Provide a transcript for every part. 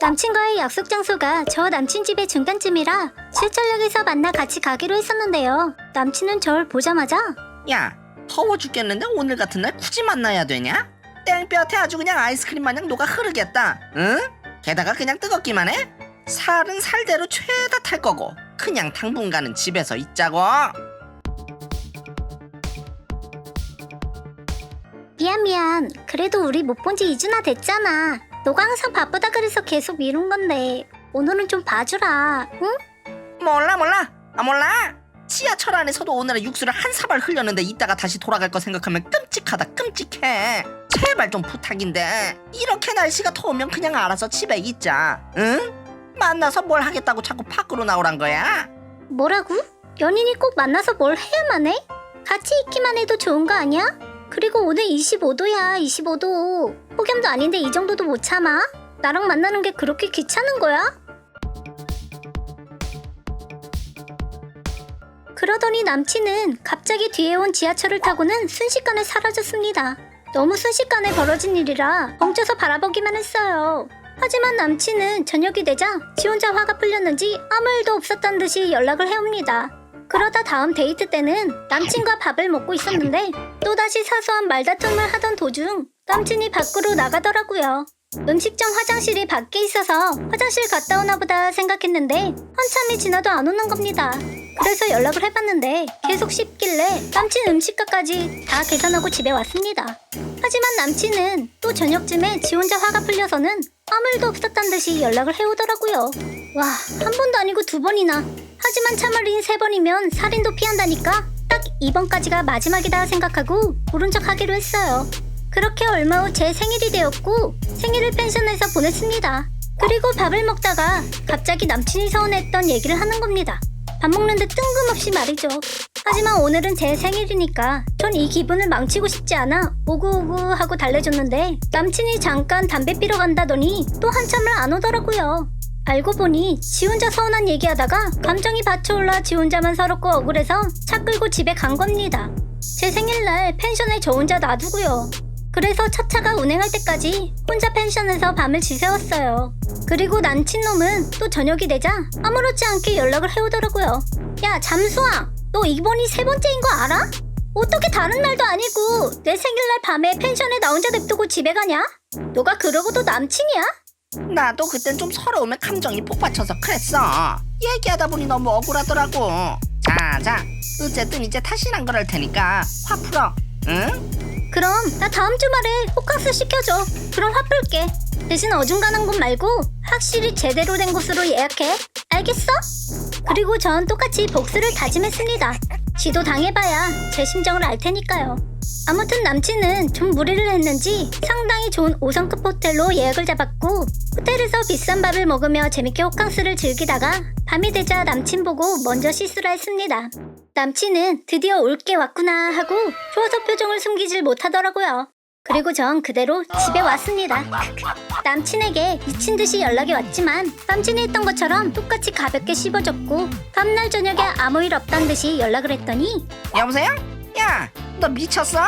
남친과의 약속 장소가 저 남친 집의 중간쯤이라 실전역에서 만나 같이 가기로 했었는데요. 남친은 절 보자마자 야, 더워 죽겠는데 오늘 같은 날 굳이 만나야 되냐? 땡볕에 아주 그냥 아이스크림 마냥 녹아 흐르겠다. 응? 게다가 그냥 뜨겁기만 해? 살은 살대로 죄다 탈 거고 그냥 당분간은 집에서 있자고. 미안 미안. 그래도 우리 못 본 지 2주나 됐잖아. 너가 항상 바쁘다 그래서 계속 미룬 건데 오늘은 좀 봐주라. 응? 몰라 몰라. 아 몰라. 지하철 안에서도 오늘은 육수를 한 사발 흘렸는데 이따가 다시 돌아갈 거 생각하면 끔찍하다 끔찍해. 제발 좀 부탁인데 이렇게 날씨가 더우면 그냥 알아서 집에 있자. 응? 만나서 뭘 하겠다고 자꾸 밖으로 나오란 거야? 뭐라고? 연인이 꼭 만나서 뭘 해야만 해? 같이 있기만 해도 좋은 거 아니야? 그리고 오늘 25도야, 25도. 폭염도 아닌데 이 정도도 못 참아? 나랑 만나는 게 그렇게 귀찮은 거야? 그러더니 남친은 갑자기 뒤에 온 지하철을 타고는 순식간에 사라졌습니다. 너무 순식간에 벌어진 일이라 멈춰서 바라보기만 했어요. 하지만 남친은 저녁이 되자 지 혼자 화가 풀렸는지 아무 일도 없었던 듯이 연락을 해옵니다. 그러다 다음 데이트 때는 남친과 밥을 먹고 있었는데 또다시 사소한 말다툼을 하던 도중 남친이 밖으로 나가더라고요. 음식점 화장실이 밖에 있어서 화장실 갔다 오나 보다 생각했는데 한참이 지나도 안 오는 겁니다. 그래서 연락을 해봤는데 계속 씹길래 남친 음식값까지 다 계산하고 집에 왔습니다. 하지만 남친은 또 저녁쯤에 지 혼자 화가 풀려서는 아무 일도 없었단 듯이 연락을 해오더라고요. 와, 한 번도 아니고 두 번이나. 하지만 참을인 세 번이면 살인도 피한다니까 딱 이번까지가 마지막이다 생각하고 모른 척 하기로 했어요. 그렇게 얼마 후 제 생일이 되었고 생일을 펜션에서 보냈습니다. 그리고 밥을 먹다가 갑자기 남친이 서운했던 얘기를 하는 겁니다. 밥 먹는데 뜬금없이 말이죠. 하지만 오늘은 제 생일이니까 전 이 기분을 망치고 싶지 않아 오구오구 하고 달래줬는데 남친이 잠깐 담배 피러 간다더니 또 한참을 안 오더라고요. 알고 보니 지 혼자 서운한 얘기하다가 감정이 받쳐올라 지 혼자만 서럽고 억울해서 차 끌고 집에 간 겁니다. 제 생일날 펜션에 저 혼자 놔두고요. 그래서 차차가 운행할 때까지 혼자 펜션에서 밤을 지새웠어요. 그리고 남친놈은 또 저녁이 되자 아무렇지 않게 연락을 해오더라고요. 야 잠수아, 너 이번이 세 번째인 거 알아? 어떻게 다른 날도 아니고 내 생일날 밤에 펜션에 나 혼자 냅두고 집에 가냐? 너가 그러고도 남친이야? 나도 그땐 좀 서러움에 감정이 폭받쳐서 그랬어. 얘기하다 보니 너무 억울하더라고. 자, 자. 어쨌든 이제 타신한 그럴 테니까 화 풀어. 응? 그럼 나 다음 주말에 호캉스 시켜줘. 그럼 화 풀게. 대신 어중간한 곳 말고 확실히 제대로 된 곳으로 예약해. 알겠어? 그리고 전 똑같이 복수를 다짐했습니다. 지도 당해봐야 제 심정을 알 테니까요. 아무튼 남친은 좀 무리를 했는지 상당히 좋은 5성급 호텔로 예약을 잡았고 호텔에서 비싼 밥을 먹으며 재밌게 호캉스를 즐기다가 밤이 되자 남친 보고 먼저 실수를 했습니다. 남친은 드디어 올게 왔구나 하고 좋아서 표정을 숨기질 못하더라고요. 그리고 전 그대로 집에 왔습니다. 남친에게 미친 듯이 연락이 왔지만 남친이 했던 것처럼 똑같이 가볍게 씹어줬고 다음날 저녁에 아무 일 없단 듯이 연락을 했더니 여보세요? 야, 너 미쳤어?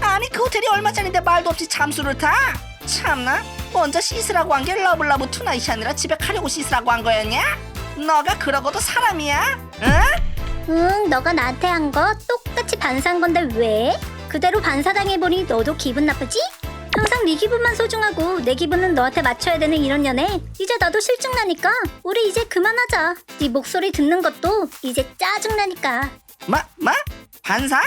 아니 그 호텔이 얼마짜린데 말도 없이 잠수를 타? 참나 먼저 씻으라고 한 게 러블러브 투나잇이 아니라 집에 가려고 씻으라고 한 거였냐? 너가 그러고도 사람이야? 응? 응 너가 나한테 한 거 똑같이 반사한 건데 왜? 그대로 반사당해보니 너도 기분 나쁘지? 항상 네 기분만 소중하고 내 기분은 너한테 맞춰야 되는 이런 연애 이제 나도 실증나니까 우리 이제 그만하자 네 목소리 듣는 것도 이제 짜증나니까 뭐? 뭐? 반사?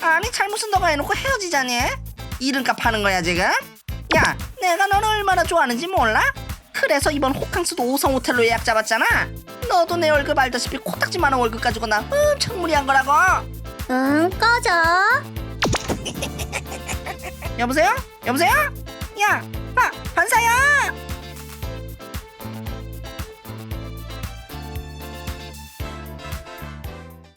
아니 잘못은 너가 해놓고 헤어지자니? 이름값 하는 거야 지금? 야 내가 너를 얼마나 좋아하는지 몰라? 그래서 이번 호캉스도 5성 호텔로 예약 잡았잖아 너도 내 월급 알다시피 코딱지만한 월급 가지고 나 엄청 무리한 거라고 응 꺼져 여보세요? 여보세요? 야, 나 반사야.